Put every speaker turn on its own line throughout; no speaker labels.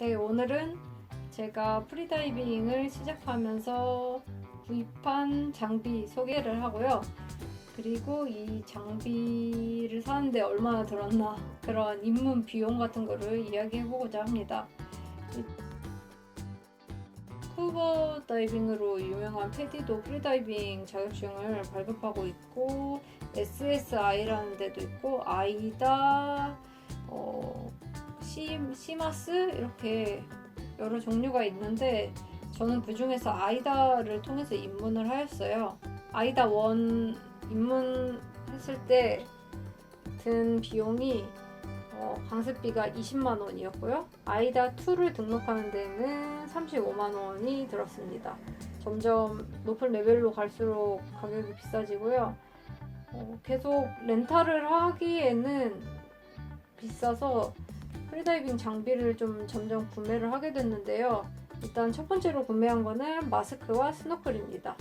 네, 오늘은 제가 프리다이빙을 시작하면서 구입한 장비 소개를 하고요. 그리고 이 장비를 사는데 얼마나 들었나 그런 입문 비용 같은 거를 이야기해보고자 합니다. 이 스쿠버 다이빙으로 유명한 패디도 프리다이빙 자격증을 발급하고 있고 SSI라는 데도 있고 아이다 어, 시, 시마스 이렇게 여러 종류가 있는데 저는 그 중에서 아이다를 통해서 입문을 하였어요. 아이다 원 입문했을 때 든 비용이 어, 강습비가 20만 원이었고요. 아이다 2를 등록하는 데는 35만 원이 들었습니다. 점점 높은 레벨로 갈수록 가격이 비싸지고요. 어, 계속 렌탈을 하기에는 비싸서 프리다이빙 장비를 좀 점점 구매를 하게 됐는데요. 일단 첫 번째로 구매한 거는 마스크와 스노클입니다.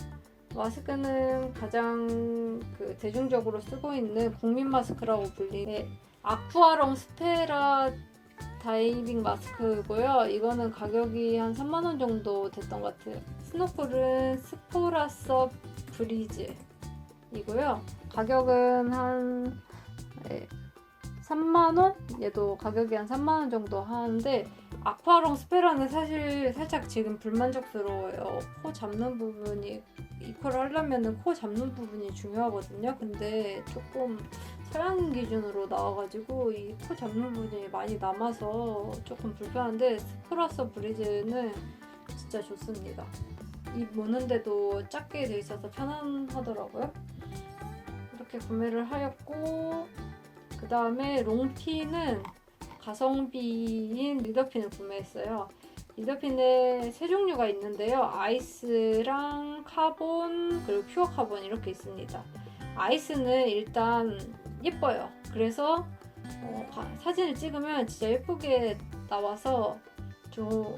마스크는 가장 그 대중적으로 쓰고 있는 국민 마스크라고 불리는 아쿠아롱 스페라 다이빙 마스크고요. 이거는 가격이 한 3만 원 정도 됐던 것 같아요. 스노클은 스포라서 브리즈이고요. 가격은 한 네, 3만원? 얘도 가격이 한 3만원 정도 하는데 아쿠아롱 스페라는 사실 살짝 지금 불만족스러워요. 코 잡는 부분이 이퀄을 하려면 코 잡는 부분이 중요하거든요. 근데 조금 서양 기준으로 나와가지고 이 코 잡는 부분이 많이 남아서 조금 불편한데 스프라서 브리즈는 진짜 좋습니다. 입 무는데도 작게 돼 있어서 편안하더라고요. 이렇게 구매를 하였고 그 다음에 롱티는 가성비인 리더핀을 구매했어요. 리더핀에 세 종류가 있는데요. 아이스랑 카본 그리고 퓨어 카본 이렇게 있습니다. 아이스는 일단 예뻐요. 그래서 어, 가- 사진을 찍으면 진짜 예쁘게 나와서 좀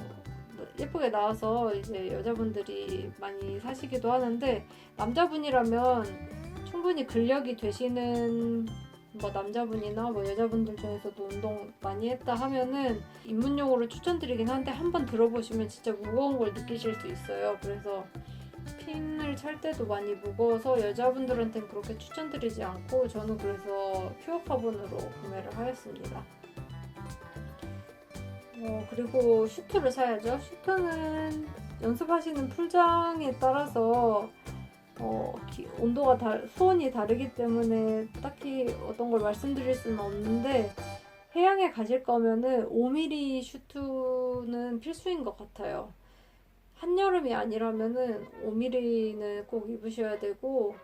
예쁘게 나와서 이제 여자분들이 많이 사시기도 하는데 남자분이라면 충분히 근력이 되시는 뭐 남자분이나 뭐 여자분들 중에서도 운동 많이 했다 하면은 입문용으로 추천드리긴 한데 한번 들어보시면 진짜 무거운 걸 느끼실 수 있어요. 그래서 핀을 찰 때도 많이 무거워서 여자분들한테는 그렇게 추천드리지 않고 저는 그래서 퓨어 카본으로 구매를 하였습니다. 어, 그리고 슈트를 사야죠. 슈트는 연습하시는 풀장에 따라서 어, 기- 온도가 다, 수온이 다르기 때문에 딱히 어떤 걸 말씀드릴 수는 없는데 해양에 가실 거면은 5mm 슈트는 필수인 것 같아요. 한여름이 아니라면은 5mm는 꼭 입으셔야 되고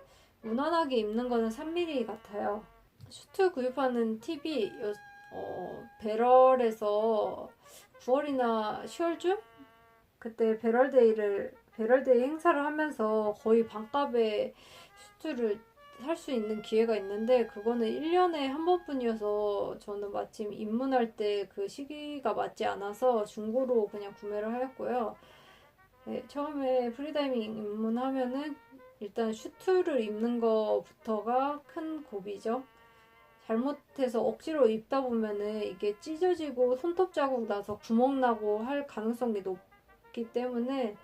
무난하게 입는 거는 3mm 같아요. 슈트 구입하는 팁이 요- 어, 배럴에서 9월이나 10월쯤 그때 배럴데이를 배럴데이 행사를 하면서 거의 반값에 슈트를 살 수 있는 기회가 있는데 그거는 1년에 한 번뿐이어서 저는 마침 입문할 때 그 시기가 맞지 않아서 중고로 그냥 구매를 하였고요. 네, 처음에 프리다이빙 입문하면은 일단 슈트를 입는 거부터가 큰 고비죠. 잘못해서 억지로 입다 보면은 이게 찢어지고 손톱 자국 나서 구멍 나고 할 가능성이 높기 때문에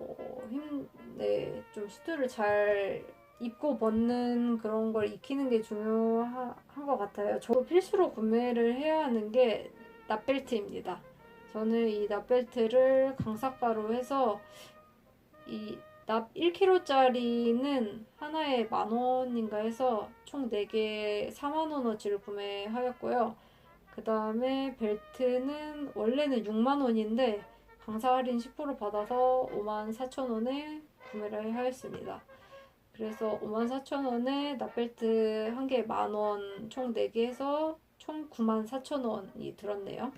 어, 힘, 네, 좀 슈트를 잘 입고 벗는 그런 걸 익히는 게 중요한 것 같아요. 저 필수로 구매를 해야 하는 게 납벨트입니다. 저는 이 납벨트를 강사가로 해서 이 납 1kg짜리는 하나에 만 원인가 해서 총 4개 4만 원어치를 구매하였고요. 그 다음에 벨트는 원래는 6만 원인데 강사 할인 10% 받아서 5만 4천 원에 구매를 하였습니다. 그래서 5만 4천 원에 납벨트 한 개에 만 원, 총 4개 해서 총 9만 4천 원이 들었네요.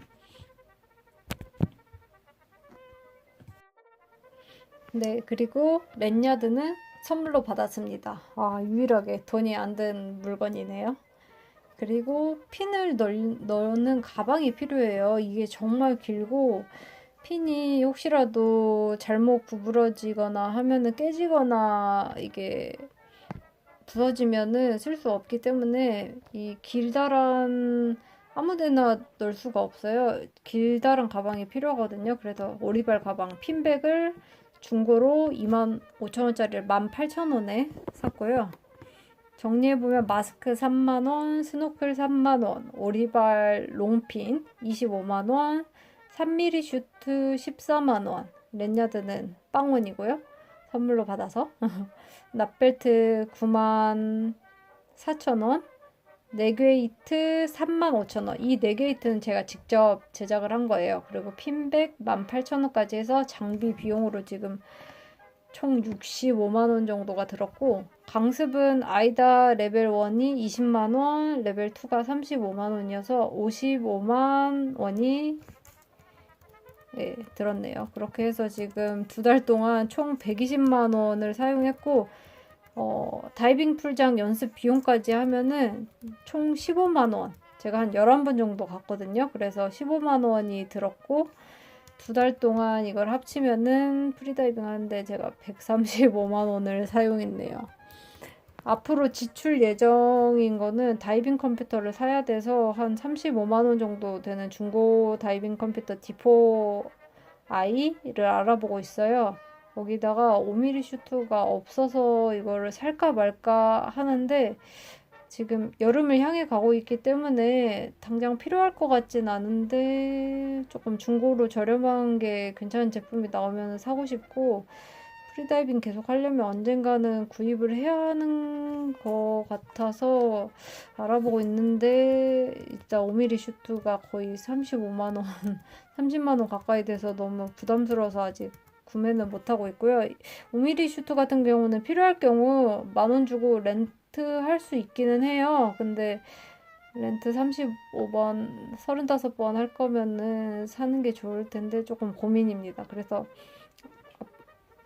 네, 그리고 랜야드는 선물로 받았습니다. 아, 유일하게 돈이 안 든 물건이네요. 그리고 핀을 넣, 넣는 가방이 필요해요. 이게 정말 길고 핀이 혹시라도 잘못 구부러지거나 하면은 깨지거나 이게 부서지면은 쓸 수 없기 때문에 이 길다란 아무데나 넣을 수가 없어요. 길다란 가방이 필요하거든요. 그래서 오리발 가방 핀백을 중고로 25,000원짜리를 18,000원에 샀고요. 정리해보면 마스크 3만원, 스노클 3만원, 오리발 롱핀 25만원, 3mm 슈트 14만원, 렌야드는 빵원이고요. 선물로 받아서. 납벨트 9만 4천원, 네게이트 35,000원. 이 네게이트는 제가 직접 제작을 한 거예요. 그리고 핀백 18,000원까지 해서 장비 비용으로 지금 총 65만원 정도가 들었고, 강습은 아이다 레벨 1이 20만원, 레벨 2가 35만원이어서 55만원이 네, 들었네요. 그렇게 해서 지금 두 달 동안 총 120만 원을 사용했고, 어, 다이빙 풀장 연습 비용까지 하면은 총 15만 원. 제가 한 11번 정도 갔거든요. 그래서 15만 원이 들었고 두 달 동안 이걸 합치면은 프리다이빙 하는데 제가 135만 원을 사용했네요. 앞으로 지출 예정인 거는 다이빙 컴퓨터를 사야 돼서 한 35만 원 정도 되는 중고 다이빙 컴퓨터 D4i를 알아보고 있어요. 거기다가 5mm 슈트가 없어서 이거를 살까 말까 하는데 지금 여름을 향해 가고 있기 때문에 당장 필요할 것 같진 않은데 조금 중고로 저렴한 게 괜찮은 제품이 나오면 사고 싶고 프리다이빙 계속 하려면 언젠가는 구입을 해야 하는 것 같아서 알아보고 있는데 일단 5mm 슈트가 거의 35만원, 30만원 가까이 돼서 너무 부담스러워서 아직 구매는 못하고 있고요. 5mm 슈트 같은 경우는 필요할 경우 만원 주고 렌트 할 수 있기는 해요. 근데 렌트 35번, 35번 할 거면은 사는 게 좋을 텐데 조금 고민입니다. 그래서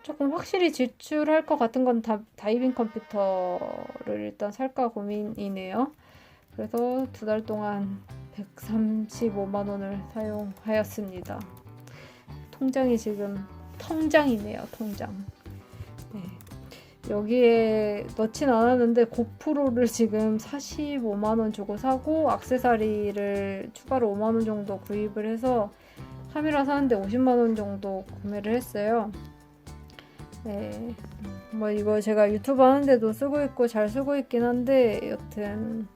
조금 확실히 지출할 것 같은 건 다, 다이빙 컴퓨터를 일단 살까 고민이네요. 그래서 두 달 동안 135만 원을 사용하였습니다. 통장이 지금 통장이네요, 통장. 네. 여기에 넣진 않았는데 고프로를 지금 45만 원 주고 사고 액세서리를 추가로 5만 원 정도 구입을 해서 카메라 사는데 50만 원 정도 구매를 했어요. 네. 뭐 이거 제가 유튜브 하는데도 쓰고 있고 잘 쓰고 있긴 한데 여튼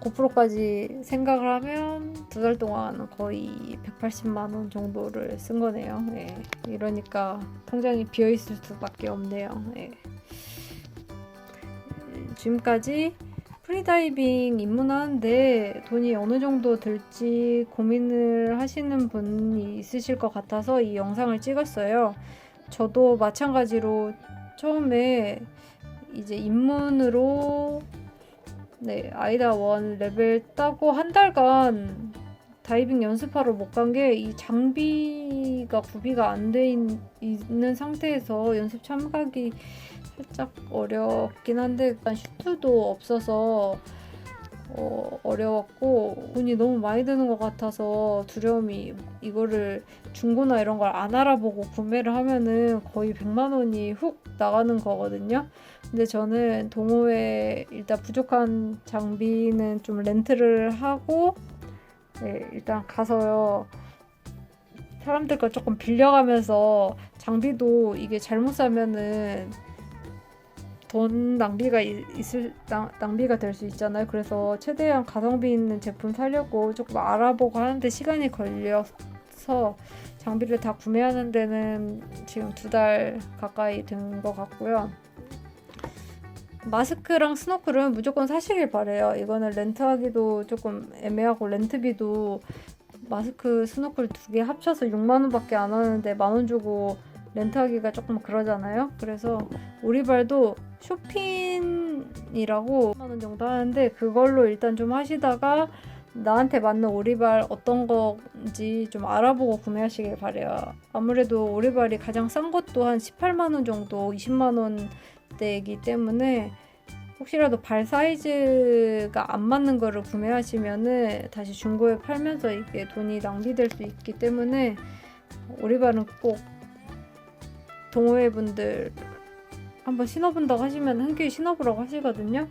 고프로까지 생각을 하면 두 달 동안 거의 180만 원 정도를 쓴 거네요. 예. 이러니까 통장이 비어 있을 수밖에 없네요. 예. 지금까지 프리다이빙 입문하는데 돈이 어느 정도 들지 고민을 하시는 분이 있으실 것 같아서 이 영상을 찍었어요. 저도 마찬가지로 처음에 이제 입문으로 네, 아이다 원 레벨 따고 한 달간 다이빙 연습하러 못 간 게 이 장비가 구비가 안 돼 있는 상태에서 연습 참가기 살짝 어렵긴 한데 일단 슈트도 없어서 어, 어려웠고 돈이 너무 많이 드는 것 같아서 두려움이 이거를 중고나 이런 걸 안 알아보고 구매를 하면은 거의 100만 원이 훅 나가는 거거든요. 근데 저는 동호회 일단 부족한 장비는 좀 렌트를 하고 네, 일단 가서요. 사람들 거 조금 빌려가면서 장비도 이게 잘못 사면은 돈 낭비가 이- 있을 낭, 낭비가 될 수 있잖아요. 그래서 최대한 가성비 있는 제품 사려고 조금 알아보고 하는데 시간이 걸려서 장비를 다 구매하는 데는 지금 두 달 가까이 된 것 같고요. 마스크랑 스노클은 무조건 사시길 바래요. 이거는 렌트하기도 조금 애매하고 렌트비도 마스크, 스노클 두 개 합쳐서 6만 원밖에 안 하는데 만 원 주고 렌트하기가 조금 그러잖아요. 그래서 오리발도 쇼핀이라고 5만 원 정도 하는데 그걸로 일단 좀 하시다가 나한테 맞는 오리발 어떤 건지 좀 알아보고 구매하시길 바래요. 아무래도 오리발이 가장 싼 것도 한 18만 원 정도, 20만 원대이기 때문에 혹시라도 발 사이즈가 안 맞는 거를 구매하시면은 다시 중고에 팔면서 이게 돈이 낭비될 수 있기 때문에 오리발은 꼭 동호회 분들 한번 신어본다고 하시면 흔쾌히 신어보라고 하시거든요.